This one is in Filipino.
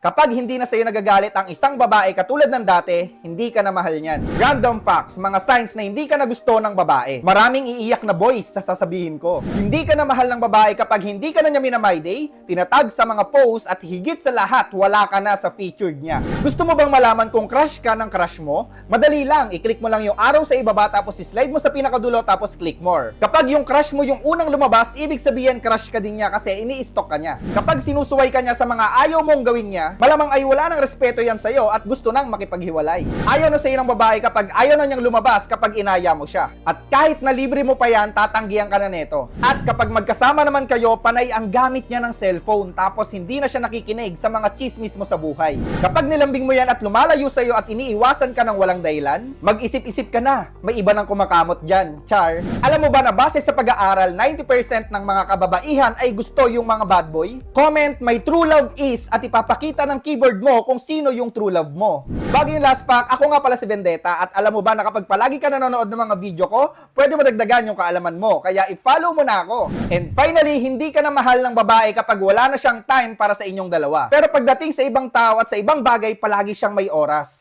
Kapag hindi na sa'yo nagagalit ang isang babae katulad ng dati, hindi ka na mahal niyan. Random facts, mga signs na hindi ka na gusto ng babae. Maraming iiyak na boys sa sasabihin ko. Hindi ka na mahal ng babae kapag hindi ka na niya minamay day, tinatag sa mga posts at higit sa lahat, wala ka na sa featured niya. Gusto mo bang malaman kung crush ka ng crush mo? Madali lang, i-click mo lang yung arrow sa ibaba tapos i-slide mo sa pinakadulo tapos click more. Kapag yung crush mo yung unang lumabas, ibig sabihin crush ka din niya kasi ini-stalk ka niya. Kapag sinusuway ka niya sa mga ayaw mong gawin niya, malamang ay wala ng respeto yan sa'yo at gusto nang makipaghiwalay. Ayaw na sa'yo ng babae kapag ayaw na niyang lumabas kapag inaya mo siya. At kahit na libre mo pa yan, tatanggihan ka na neto. At kapag magkasama naman kayo, panay ang gamit niya ng cellphone tapos hindi na siya nakikinig sa mga chismis mo sa buhay. Kapag nilambing mo yan at lumalayo sa'yo at iniiwasan ka ng walang dahilan, mag-isip-isip ka na. May iba nang kumakamot dyan, char. Alam mo ba na base sa pag-aaral, 90% ng mga kababaihan ay gusto yung mga bad boy? Comment, my true love is at ipapakita ng keyboard mo kung sino yung true love mo. Bago yung last pack, ako nga pala si Vendetta at alam mo ba na kapag palagi ka nanonood ng mga video ko, pwede mo dagdagan yung kaalaman mo. Kaya i-follow mo na ako. And finally, hindi ka na mahal ng babae kapag wala na siyang time para sa inyong dalawa. Pero pagdating sa ibang tao at sa ibang bagay, palagi siyang may oras.